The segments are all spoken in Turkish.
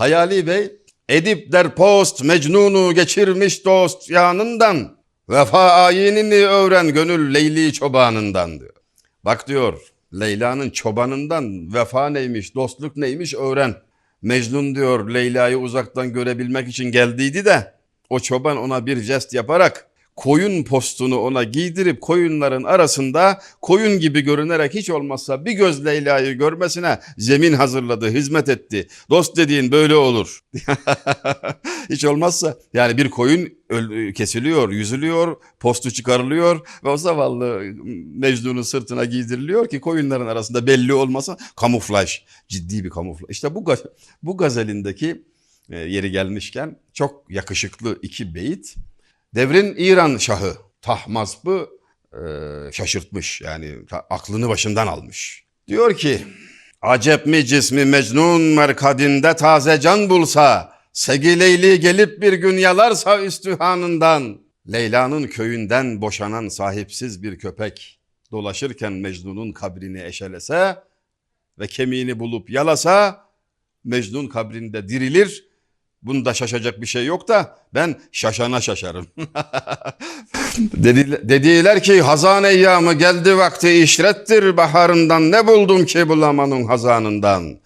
Hayali Bey, Edip der post Mecnun'u geçirmiş dost yanından. Vefa ayinini öğren gönül Leyli çobanından diyor. Bak diyor Leyla'nın çobanından vefa neymiş, dostluk neymiş öğren. Mecnun diyor Leyla'yı uzaktan görebilmek için geldiydi de o çoban ona bir jest yaparak koyun postunu ona giydirip koyunların arasında koyun gibi görünerek hiç olmazsa bir göz Leyla'yı görmesine zemin hazırladı, hizmet etti. Dost dediğin böyle olur. hiç olmazsa yani bir koyun kesiliyor, yüzülüyor, postu çıkarılıyor ve o zavallı Mecnun'un sırtına giydiriliyor ki koyunların arasında belli olmasa kamuflaj, ciddi bir kamuflaj. İşte bu bu gazelindeki e, yeri gelmişken çok yakışıklı iki beyit Devrin İran Şahı Tahmasp'ı e, şaşırtmış yani aklını başından almış. Diyor ki acep mi cismi mecnun merkadinde taze can bulsa Segi Leyli gelip bir gün yalarsa üstühanından Leyla'nın köyünden boşanan sahipsiz bir köpek dolaşırken Mecnun'un kabrini eşelese ve kemiğini bulup yalasa Mecnun kabrinde dirilir Bunda şaşacak bir şey yok da ben şaşana şaşarım. Dedi, dediler ki hazan eyyamı geldi vakti işrettir baharından ne buldum ki bulamanın hazanından.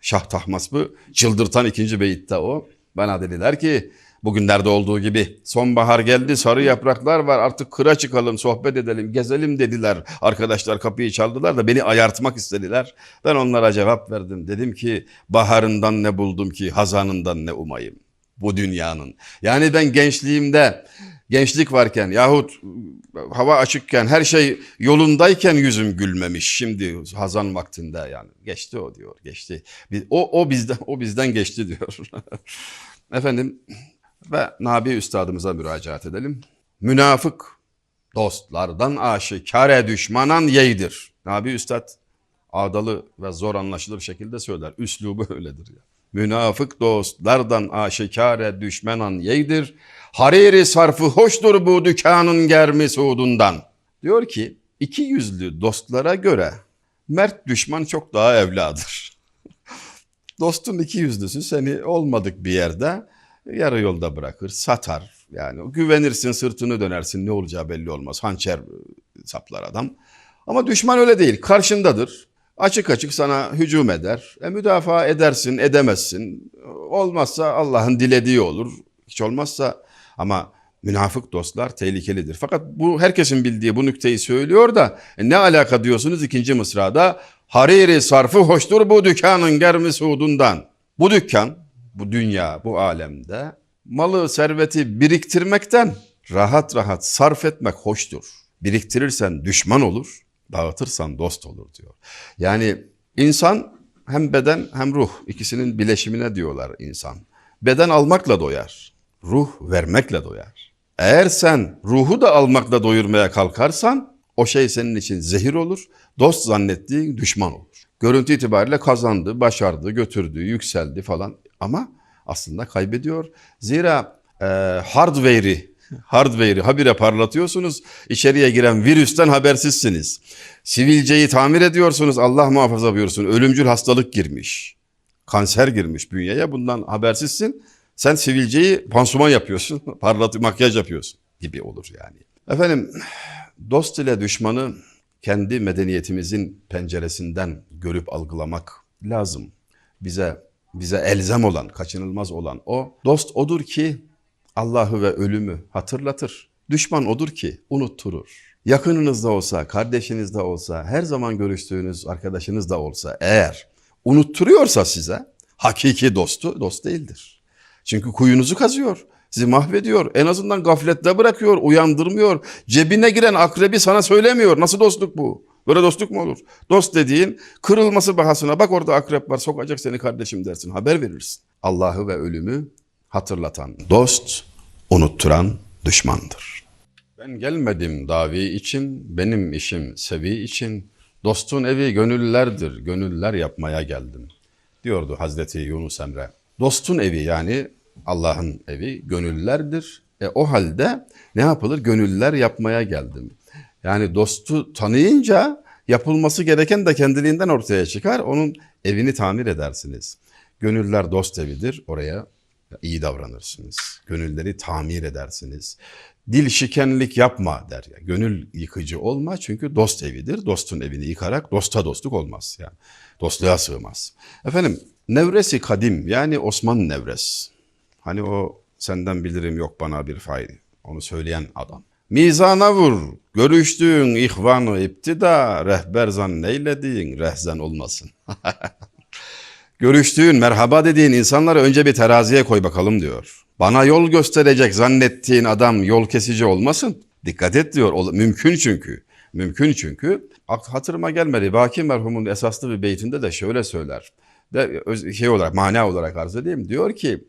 Şah Tahmasp'ı çıldırtan ikinci beyitte o. Bana dediler ki bugünlerde olduğu gibi sonbahar geldi sarı yapraklar var artık kıra çıkalım sohbet edelim gezelim dediler. Arkadaşlar kapıyı çaldılar da beni ayartmak istediler. Ben onlara cevap verdim. Dedim ki baharından ne buldum ki hazanından ne umayım bu dünyanın. Yani ben gençliğimde gençlik varken yahut hava açıkken her şey yolundayken yüzüm gülmemiş. Şimdi hazan vaktinde yani geçti o diyor geçti. O, o bizden o bizden geçti diyor. Efendim ve Nabi Üstadımıza müracaat edelim. Münafık dostlardan aşikare düşmanan yeydir. Nabi Üstad ağdalı ve zor anlaşılır şekilde söyler. Üslubu öyledir ya. Münafık dostlardan aşikare düşmenan yeydir. Hariri sarfı hoştur bu dükkanın germi suudundan. Diyor ki iki yüzlü dostlara göre mert düşman çok daha evladır. Dostun iki yüzlüsü seni olmadık bir yerde yarı yolda bırakır, satar. Yani güvenirsin, sırtını dönersin ne olacağı belli olmaz. Hançer e, saplar adam. Ama düşman öyle değil, karşındadır. Açık açık sana hücum eder. E, müdafaa edersin, edemezsin. Olmazsa Allah'ın dilediği olur. Hiç olmazsa ama münafık dostlar tehlikelidir. Fakat bu herkesin bildiği bu nükteyi söylüyor da e, ne alaka diyorsunuz ikinci mısrada? Hariri sarfı hoştur bu dükkanın germi suudundan. Bu dükkan, bu dünya, bu alemde malı, serveti biriktirmekten rahat rahat sarf etmek hoştur. Biriktirirsen düşman olur, dağıtırsan dost olur diyor. Yani insan hem beden hem ruh ikisinin bileşimine diyorlar insan. Beden almakla doyar, ruh vermekle doyar. Eğer sen ruhu da almakla doyurmaya kalkarsan o şey senin için zehir olur, dost zannettiğin düşman olur. Görüntü itibariyle kazandı, başardı, götürdü, yükseldi falan ama aslında kaybediyor. Zira e, hardware'i hardware'i habire parlatıyorsunuz. İçeriye giren virüsten habersizsiniz. Sivilceyi tamir ediyorsunuz. Allah muhafaza buyursun. Ölümcül hastalık girmiş. Kanser girmiş bünyeye. Bundan habersizsin. Sen sivilceyi pansuman yapıyorsun. Parlat makyaj yapıyorsun gibi olur yani. Efendim dost ile düşmanı kendi medeniyetimizin penceresinden görüp algılamak lazım. Bize bize elzem olan, kaçınılmaz olan o. Dost odur ki Allah'ı ve ölümü hatırlatır. Düşman odur ki unutturur. Yakınınızda olsa, kardeşinizde olsa, her zaman görüştüğünüz arkadaşınız da olsa eğer unutturuyorsa size hakiki dostu dost değildir. Çünkü kuyunuzu kazıyor. Sizi mahvediyor. En azından gaflette bırakıyor, uyandırmıyor. Cebine giren akrebi sana söylemiyor. Nasıl dostluk bu? Böyle dostluk mu olur? Dost dediğin kırılması bahasına bak orada akrep var sokacak seni kardeşim dersin. Haber verirsin. Allah'ı ve ölümü hatırlatan dost, unutturan düşmandır. Ben gelmedim davi için, benim işim sevi için. Dostun evi gönüllerdir, gönüller yapmaya geldim. Diyordu Hazreti Yunus Emre. Dostun evi yani Allah'ın evi gönüllerdir. E, o halde ne yapılır? Gönüller yapmaya geldim. Yani dostu tanıyınca yapılması gereken de kendiliğinden ortaya çıkar. Onun evini tamir edersiniz. Gönüller dost evidir. Oraya iyi davranırsınız. Gönülleri tamir edersiniz. Dil şikenlik yapma der ya. Gönül yıkıcı olma çünkü dost evidir. Dostun evini yıkarak dosta dostluk olmaz. Yani dostluğa sığmaz. Efendim nevresi kadim yani Osman Nevres. Hani o senden bilirim yok bana bir fayda. Onu söyleyen adam. Mizana vur, görüştüğün ihvanı iptida, rehber zanneylediğin rehzen olmasın. Görüştüğün, merhaba dediğin insanları önce bir teraziye koy bakalım diyor. Bana yol gösterecek zannettiğin adam yol kesici olmasın. Dikkat et diyor. Mümkün çünkü. Mümkün çünkü. Hatırıma gelmedi. Baki merhumun esaslı bir beytinde de şöyle söyler. De, şey olarak, mana olarak arz edeyim. Diyor ki,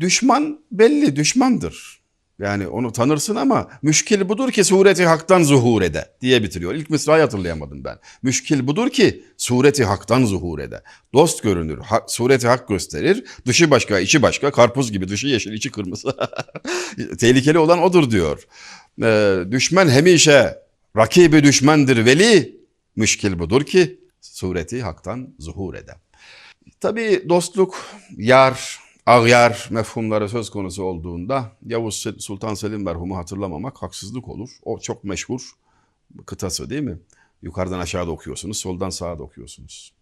düşman belli düşmandır. Yani onu tanırsın ama müşkil budur ki sureti haktan zuhur ede diye bitiriyor. İlk mısrayı hatırlayamadım ben. Müşkil budur ki sureti haktan zuhur ede. Dost görünür, hak, sureti hak gösterir. Dışı başka, içi başka. Karpuz gibi dışı yeşil, içi kırmızı. Tehlikeli olan odur diyor. Ee, düşman hemişe rakibi düşmandır veli. Müşkil budur ki sureti haktan zuhur ede. Tabii dostluk, yar, ağyar mefhumları söz konusu olduğunda Yavuz Sultan Selim merhumu hatırlamamak haksızlık olur. O çok meşhur kıtası değil mi? Yukarıdan aşağıda okuyorsunuz, soldan sağa da okuyorsunuz.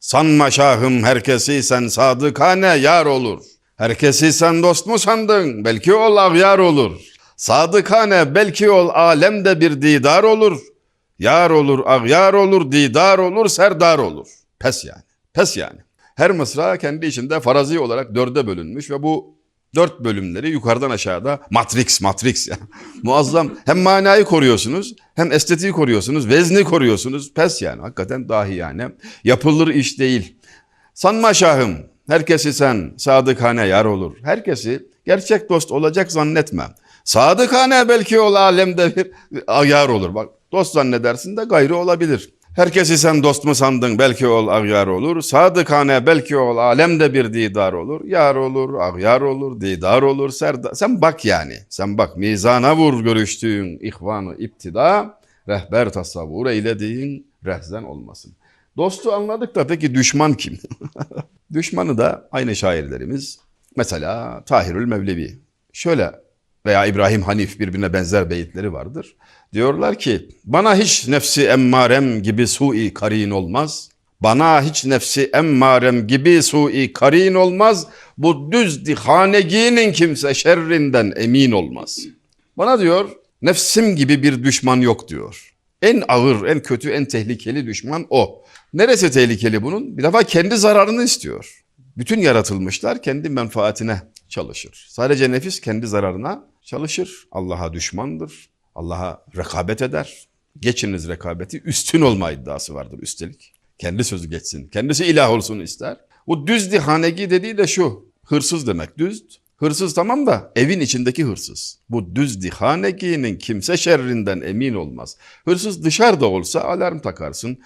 Sanma şahım herkesi sen sadıkane yar olur. Herkesi sen dost mu sandın? Belki ol ağyar olur. Sadıkane belki ol alemde bir didar olur. Yar olur, ağyar olur, didar olur, serdar olur. Pes yani. Pes yani. Her mısra kendi içinde farazi olarak dörde bölünmüş ve bu dört bölümleri yukarıdan aşağıda matrix matrix ya. Muazzam hem manayı koruyorsunuz hem estetiği koruyorsunuz vezni koruyorsunuz pes yani hakikaten dahi yani yapılır iş değil. Sanma şahım herkesi sen sadıkane yar olur. Herkesi gerçek dost olacak zannetme. Sadıkane belki ol alemde bir ayar olur. Bak dost zannedersin de gayrı olabilir. Herkesi sen dost mu sandın belki ol ağyar olur. Sadıkane belki ol alemde bir didar olur. Yar olur, ağyar olur, didar olur. Serda. Sen bak yani. Sen bak mizana vur görüştüğün ihvanı iptida. Rehber tasavvur eylediğin rehzen olmasın. Dostu anladık da peki düşman kim? Düşmanı da aynı şairlerimiz. Mesela Tahirül Mevlevi. Şöyle veya İbrahim Hanif birbirine benzer beyitleri vardır. Diyorlar ki bana hiç nefsi emmarem gibi sui karin olmaz. Bana hiç nefsi emmarem gibi sui karin olmaz. Bu düz dihaneginin kimse şerrinden emin olmaz. Bana diyor nefsim gibi bir düşman yok diyor. En ağır, en kötü, en tehlikeli düşman o. Neresi tehlikeli bunun? Bir defa kendi zararını istiyor. Bütün yaratılmışlar kendi menfaatine çalışır. Sadece nefis kendi zararına çalışır. Allah'a düşmandır. Allah'a rekabet eder. Geçiniz rekabeti üstün olma iddiası vardır üstelik. Kendi sözü geçsin. Kendisi ilah olsun ister. Bu düz dihanegi dediği de şu. Hırsız demek düz. Hırsız tamam da evin içindeki hırsız. Bu düz dihaneginin kimse şerrinden emin olmaz. Hırsız dışarıda olsa alarm takarsın,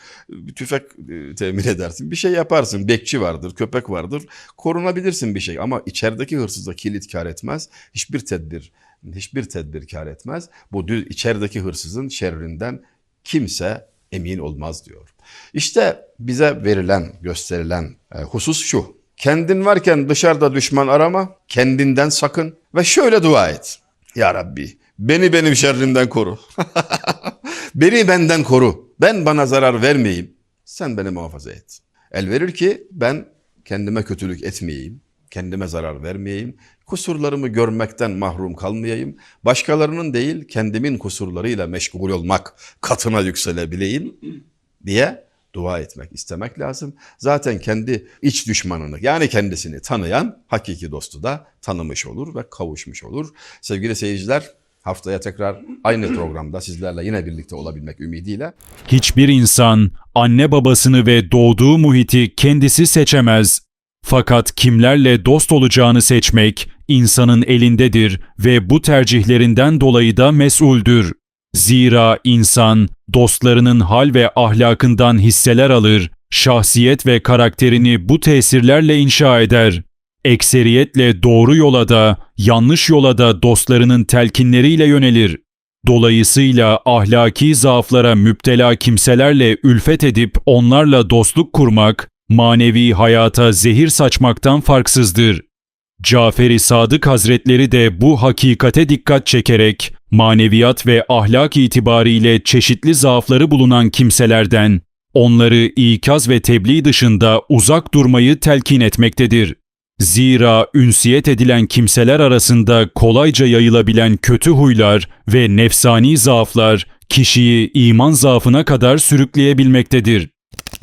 tüfek e, temin edersin, bir şey yaparsın. Bekçi vardır, köpek vardır. Korunabilirsin bir şey ama içerideki hırsıza kilit kar etmez. Hiçbir tedbir, hiçbir tedbir kar etmez. Bu içerideki hırsızın şerrinden kimse emin olmaz diyor. İşte bize verilen, gösterilen e, husus şu. Kendin varken dışarıda düşman arama, kendinden sakın ve şöyle dua et. Ya Rabbi beni benim şerrimden koru. beni benden koru. Ben bana zarar vermeyeyim. Sen beni muhafaza et. El verir ki ben kendime kötülük etmeyeyim. Kendime zarar vermeyeyim. Kusurlarımı görmekten mahrum kalmayayım. Başkalarının değil kendimin kusurlarıyla meşgul olmak katına yükselebileyim diye dua etmek, istemek lazım. Zaten kendi iç düşmanını yani kendisini tanıyan hakiki dostu da tanımış olur ve kavuşmuş olur. Sevgili seyirciler haftaya tekrar aynı programda sizlerle yine birlikte olabilmek ümidiyle Hiçbir insan anne babasını ve doğduğu muhiti kendisi seçemez. Fakat kimlerle dost olacağını seçmek insanın elindedir ve bu tercihlerinden dolayı da mesuldür. Zira insan dostlarının hal ve ahlakından hisseler alır, şahsiyet ve karakterini bu tesirlerle inşa eder. Ekseriyetle doğru yola da, yanlış yola da dostlarının telkinleriyle yönelir. Dolayısıyla ahlaki zaaflara müptela kimselerle ülfet edip onlarla dostluk kurmak, manevi hayata zehir saçmaktan farksızdır. Cafer-i Sadık Hazretleri de bu hakikate dikkat çekerek maneviyat ve ahlak itibariyle çeşitli zaafları bulunan kimselerden onları ikaz ve tebliğ dışında uzak durmayı telkin etmektedir. Zira ünsiyet edilen kimseler arasında kolayca yayılabilen kötü huylar ve nefsani zaaflar kişiyi iman zaafına kadar sürükleyebilmektedir.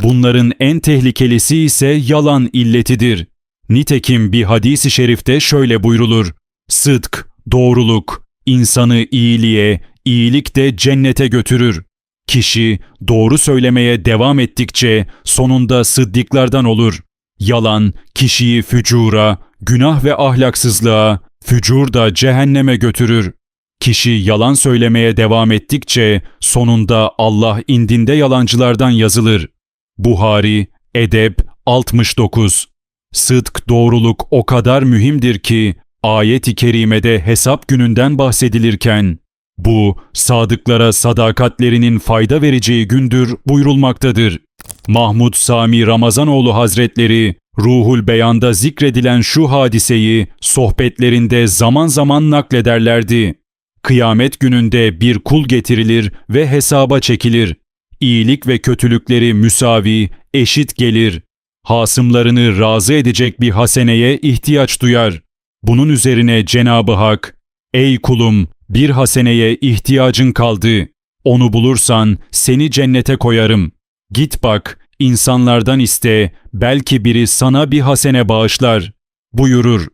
Bunların en tehlikelisi ise yalan illetidir. Nitekim bir hadisi şerifte şöyle buyrulur. Sıdk, doğruluk, insanı iyiliğe, iyilik de cennete götürür. Kişi doğru söylemeye devam ettikçe sonunda sıddıklardan olur. Yalan kişiyi fücura, günah ve ahlaksızlığa, fücur da cehenneme götürür. Kişi yalan söylemeye devam ettikçe sonunda Allah indinde yalancılardan yazılır. Buhari, Edep 69 Sıdk doğruluk o kadar mühimdir ki ayet-i kerimede hesap gününden bahsedilirken bu sadıklara sadakatlerinin fayda vereceği gündür buyurulmaktadır. Mahmud Sami Ramazanoğlu Hazretleri Ruhul Beyan'da zikredilen şu hadiseyi sohbetlerinde zaman zaman naklederlerdi. Kıyamet gününde bir kul getirilir ve hesaba çekilir. İyilik ve kötülükleri müsavi, eşit gelir. Hasımlarını razı edecek bir haseneye ihtiyaç duyar. Bunun üzerine Cenabı Hak, Ey kulum, bir haseneye ihtiyacın kaldı. Onu bulursan seni cennete koyarım. Git bak, insanlardan iste, belki biri sana bir hasene bağışlar. Buyurur.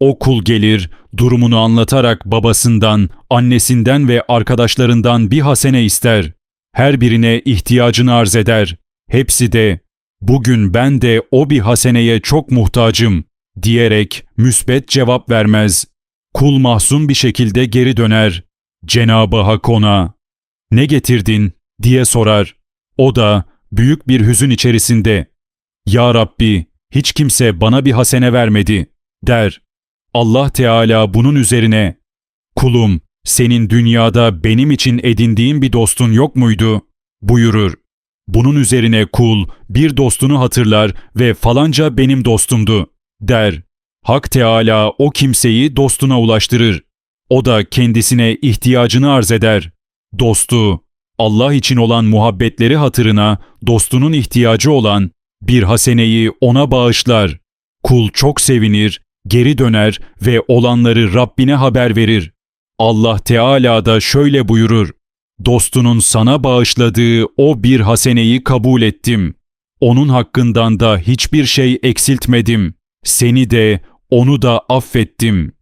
O kul gelir, durumunu anlatarak babasından, annesinden ve arkadaşlarından bir hasene ister. Her birine ihtiyacını arz eder. Hepsi de, bugün ben de o bir haseneye çok muhtacım, diyerek müsbet cevap vermez. Kul mahzun bir şekilde geri döner. Cenab-ı Hak ona, ne getirdin, diye sorar. O da, büyük bir hüzün içerisinde, Ya Rabbi, hiç kimse bana bir hasene vermedi, der. Allah Teala bunun üzerine, Kulum, senin dünyada benim için edindiğin bir dostun yok muydu? buyurur. Bunun üzerine kul bir dostunu hatırlar ve falanca benim dostumdu, der. Hak Teala o kimseyi dostuna ulaştırır. O da kendisine ihtiyacını arz eder. Dostu, Allah için olan muhabbetleri hatırına dostunun ihtiyacı olan bir haseneyi ona bağışlar. Kul çok sevinir, geri döner ve olanları Rabbine haber verir. Allah Teala da şöyle buyurur. Dostunun sana bağışladığı o bir haseneyi kabul ettim. Onun hakkından da hiçbir şey eksiltmedim. Seni de onu da affettim.